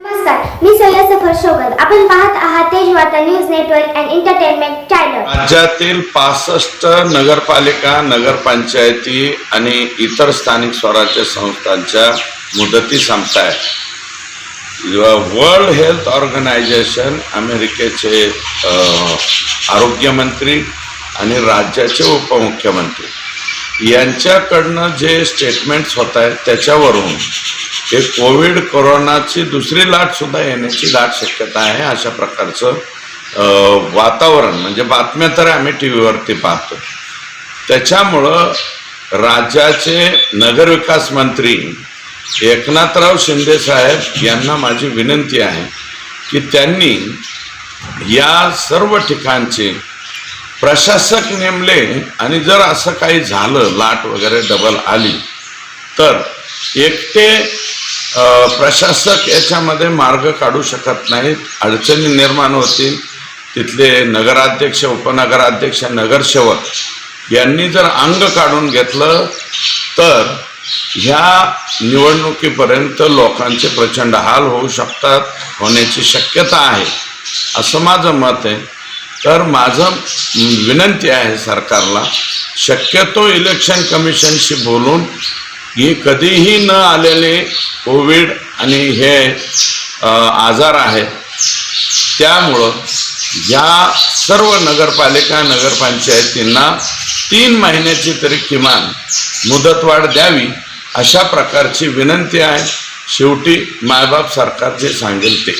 नमस्कार मी सय्यद सफर शोगल आपण पाहत आहात Tej Varta news network and entertainment channel. राज्यातील पासष्ट नगरपालिका नगरपंचायती आणि इतर स्थानिक स्वराज्य संस्थांच्या मुदती संपताय वर्ल्ड हेल्थ ऑर्गनायझेशन अमेरिकेचे आरोग्यमंत्री आणि राज्याचे उपमुख्यमंत्री. यांच्याकडनं जे स्टेटमेंट्स होत आहेत त्याच्यावरून हे कोविड कोरोनाची दुसरी लाटसुद्धा येण्याची दाट शक्यता आहे अशा प्रकारचं वातावरण म्हणजे बातम्या तर आम्ही टी व्हीवरती पाहतो. त्याच्यामुळं राज्याचे नगरविकास मंत्री एकनाथराव शिंदे साहेब यांना माझी विनंती आहे की त्यांनी या सर्व ठिकाणचे प्रशासक नेमले आणि जर असं काही झालं लाट वगैरे डबल आली तर एकटे प्रशासक याच्यामध्ये मार्ग काढू शकत नाहीत अडचणी निर्माण होतील. तिथले नगराध्यक्ष उपनगराध्यक्ष नगरसेवक यांनी जर अंग काढून घेतलं तर ह्या निवडणुकीपर्यंत लोकांचे प्रचंड हाल होऊ शकतात होण्याची शक्यता आहे. असं माझं मत आहे. तर माझं विनंती आहे सरकारला शक्यतो इलेक्शन कमिशनशी बोलून हे कधीही न आलेले कोविड आणि हे आजार आहेत त्यामुळं या सर्व नगरपालिका नगरपंचायतींना तीन महिन्याची तरी किमान मुदतवाढ द्यावी अशा प्रकारची विनंती आहे. शेवटी मायबाप सरकार जे सांगेल ते.